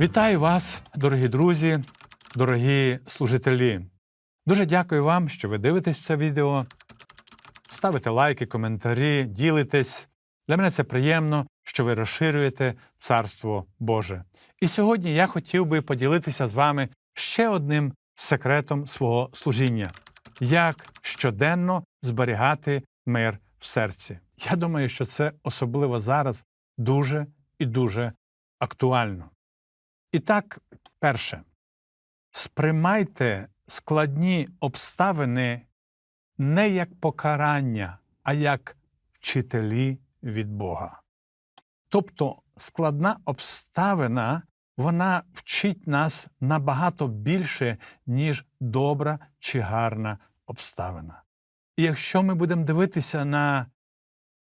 Вітаю вас, дорогі друзі, дорогі служителі. Дуже дякую вам, що ви дивитесь це відео. Ставите лайки, коментарі, ділитесь. Для мене це приємно, що ви розширюєте Царство Боже. І сьогодні я хотів би поділитися з вами ще одним секретом свого служіння як щоденно зберігати мир в серці. Я думаю, що це особливо зараз дуже і дуже актуально. І так, перше, сприймайте складні обставини не як покарання, а як вчителі від Бога. Тобто складна обставина вона вчить нас набагато більше, ніж добра чи гарна обставина. І якщо ми будемо дивитися на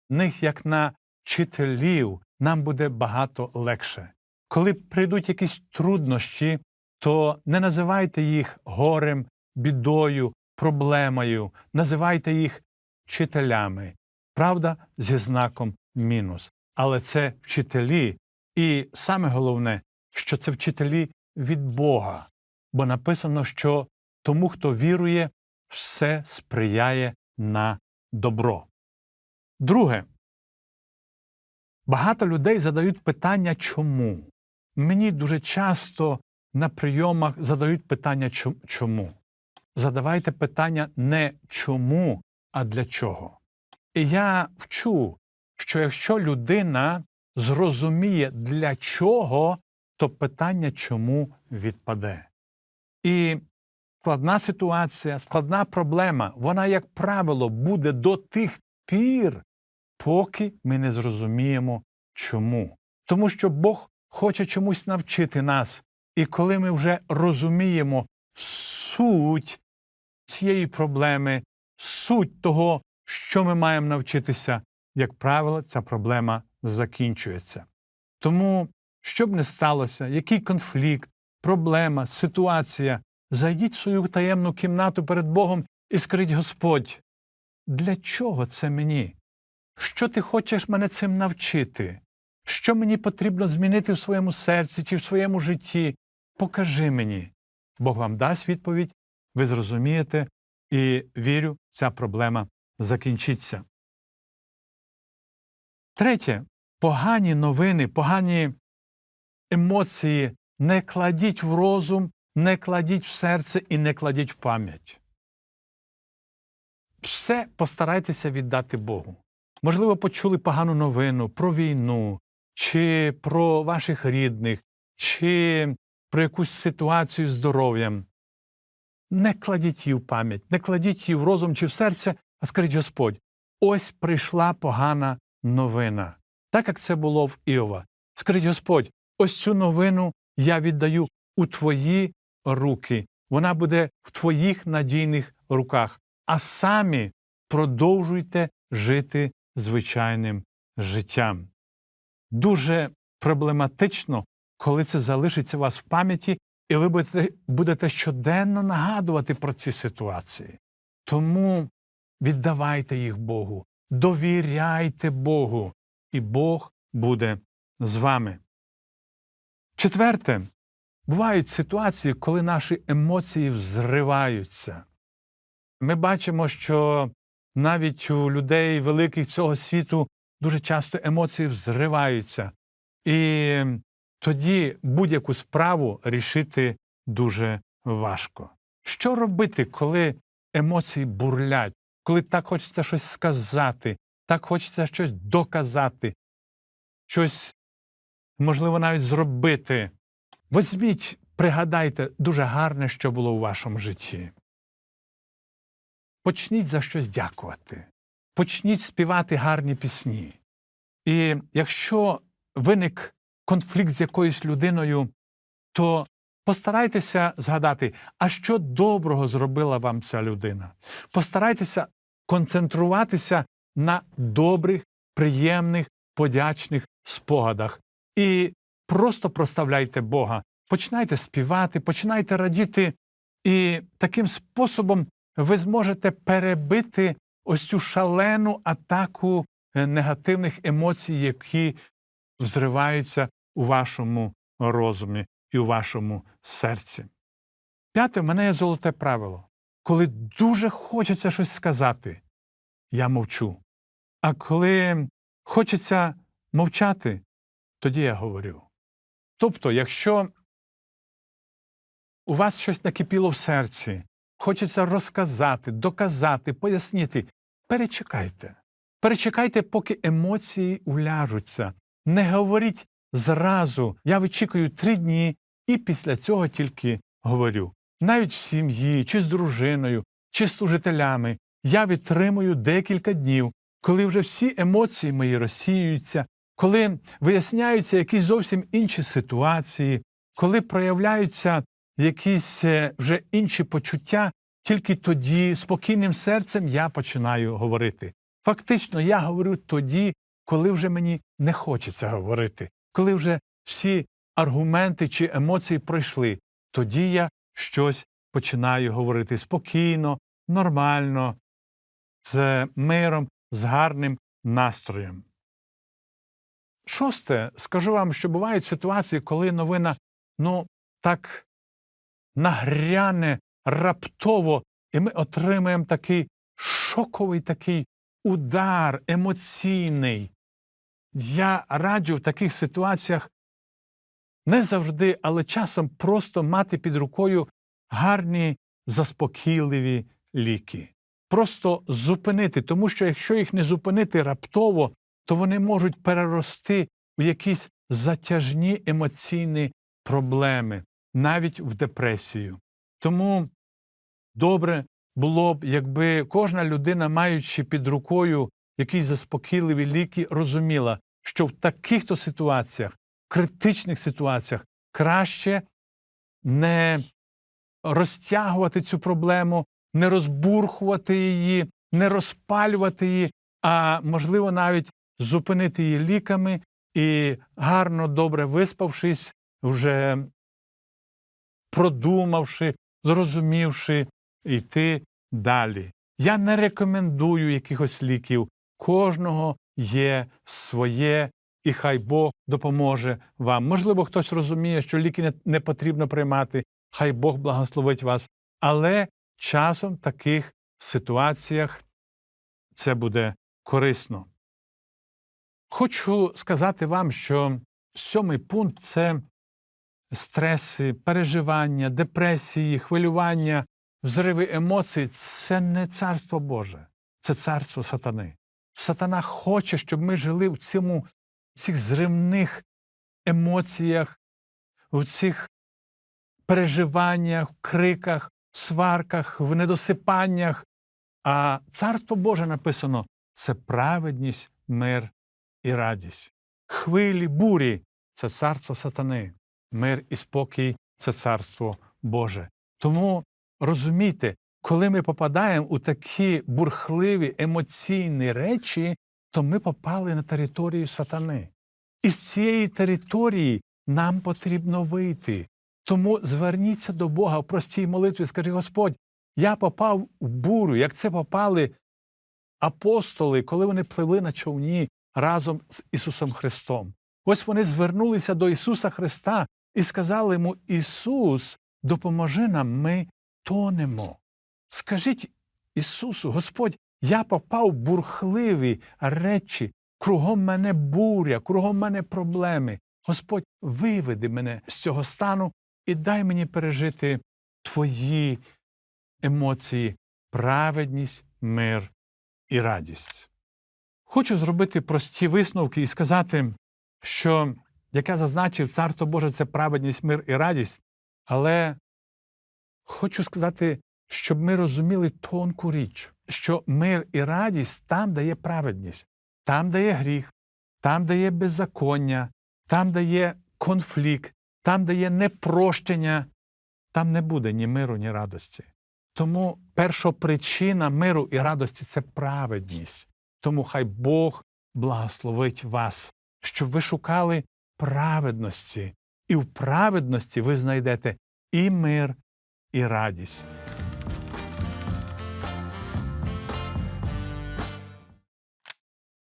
них як на вчителів, нам буде багато легше. Коли прийдуть якісь труднощі, то не називайте їх горем, бідою, проблемою, називайте їх вчителями. Правда, зі знаком мінус. Але це вчителі, і саме головне, що це вчителі від Бога, бо написано, що тому, хто вірує, все сприяє на добро. Друге, багато людей задають питання чому. Мені дуже часто на прийомах задають питання чому. Задавайте питання не чому, а для чого. І я вчу, що якщо людина зрозуміє для чого, то питання чому відпаде. І складна ситуація, складна проблема, вона, як правило, буде до тих пір, поки ми не зрозуміємо чому. Тому що Бог хоче чомусь навчити нас. І коли ми вже розуміємо суть цієї проблеми, суть того, що ми маємо навчитися, як правило, ця проблема закінчується. Тому, що б не сталося, який конфлікт, проблема, ситуація, зайдіть в свою таємну кімнату перед Богом і скажіть Господь, для чого це мені? Що ти хочеш мене цим навчити? Що мені потрібно змінити в своєму серці чи в своєму житті? Покажи мені. Бог вам дасть відповідь, ви зрозумієте, і вірю, ця проблема закінчиться. Третє, погані новини, погані емоції не кладіть в розум, не кладіть в серце і не кладіть в пам'ять. Все постарайтеся віддати Богу. Можливо, почули погану новину про війну, чи про ваших рідних, чи про якусь ситуацію з здоров'ям. Не кладіть її в пам'ять, не кладіть її в розум чи в серце, а скажіть Господь, ось прийшла погана новина, так як це було в Іова. Скажіть Господь, ось цю новину я віддаю у Твої руки, вона буде в Твоїх надійних руках, а самі продовжуйте жити звичайним життям. Дуже проблематично, коли це залишиться у вас в пам'яті, і ви будете, будете щоденно нагадувати про ці ситуації. Тому віддавайте їх Богу, довіряйте Богу, і Бог буде з вами. Четверте, бувають ситуації, коли наші емоції взриваються. Ми бачимо, що навіть у людей великих цього світу дуже часто емоції взриваються, і тоді будь-яку справу рішити дуже важко. Що робити, коли емоції бурлять, коли так хочеться щось сказати, так хочеться щось доказати, щось, можливо, навіть зробити? Візьміть, пригадайте дуже гарне, що було у вашому житті. Почніть за щось дякувати, почніть співати гарні пісні. І якщо виник конфлікт з якоюсь людиною, то постарайтеся згадати, а що доброго зробила вам ця людина. Постарайтеся концентруватися на добрих, приємних, подячних спогадах. І просто проставляйте Бога. Починайте співати, починайте радіти, і таким способом ви зможете перебити ось цю шалену атаку е, негативних емоцій, які взриваються у вашому розумі. і у вашому серці. П'яте, в мене є золоте правило. Коли дуже хочеться щось сказати, я мовчу. А коли хочеться мовчати, тоді я говорю. Тобто, якщо у вас щось накипіло в серці, хочеться розказати, доказати, пояснити, перечекайте. Перечекайте, поки емоції уляжуться. Не говоріть зразу. Я вичікую три дні і після цього тільки говорю. Навіть в сім'ї, чи з дружиною, чи з служителями я відтримую декілька днів, коли вже всі емоції мої розсіюються, коли виясняються якісь зовсім інші ситуації, коли проявляються якісь е, вже інші почуття, тільки тоді спокійним серцем я починаю говорити. Фактично, я говорю тоді, коли вже мені не хочеться говорити, коли вже всі аргументи чи емоції пройшли, тоді я щось починаю говорити спокійно, нормально, з миром, з гарним настроєм. Шосте, скажу вам, що бувають ситуації, коли новина ну, так нагряне раптово, і ми отримаємо такий шоковий такий удар емоційний. Я раджу в таких ситуаціях не завжди, але часом просто мати під рукою гарні заспокійливі ліки. Просто зупинити, тому що якщо їх не зупинити раптово, то вони можуть перерости в якісь затяжні емоційні проблеми, навіть в депресію. Тому добре було б, якби кожна людина, маючи під рукою якісь заспокійливі ліки, розуміла, що в таких то ситуаціях, критичних ситуаціях, краще не розтягувати цю проблему, не розбурхувати її, не розпалювати її, а можливо навіть зупинити її ліками і гарно, добре виспавшись, вже продумавши, зрозумівши, йти далі. Я не рекомендую якихось ліків. Кожного є своє, і хай Бог допоможе вам. Можливо, хтось розуміє, що ліки не, потрібно приймати, хай Бог благословить вас. Але часом в таких ситуаціях це буде корисно. Хочу сказати вам, що сьомий пункт це стреси, переживання, депресії, хвилювання, взриви емоцій це не царство Боже, це царство сатани. Сатана хоче, щоб ми жили в цьому в цих зривних емоціях, в цих переживаннях, криках, сварках, в недосипаннях. А царство Боже написано це праведність, мир і радість. Хвилі бурі це царство сатани, мир і спокій це царство Боже. Тому розумійте, коли ми попадаємо у такі бурхливі емоційні речі, то ми попали на територію сатани. І з цієї території нам потрібно вийти. Тому зверніться до Бога в простій молитві, скажи Господь, я попав в бурю, як це попали апостоли, коли вони пливли на човні разом з Ісусом Христом. Ось вони звернулися до Ісуса Христа і сказали йому: Ісус, допоможи нам, ми тонемо. Скажіть Ісусу, Господь, я попав в бурхливі речі, кругом мене буря, кругом мене проблеми. Господь, виведи мене з цього стану і дай мені пережити Твої емоції, праведність, мир і радість. Хочу зробити прості висновки і сказати, що, як я зазначив, Царство Боже це праведність, мир і радість, але хочу сказати, щоб ми розуміли тонку річ, що мир і радість там дає праведність, там дає гріх, там дає беззаконня, там дає конфлікт, там дає непрощення, там не буде ні миру, ні радості. Тому першопричина миру і радості це праведність. Тому хай Бог благословить вас, щоб ви шукали праведності, і в праведності ви знайдете і мир, і радість.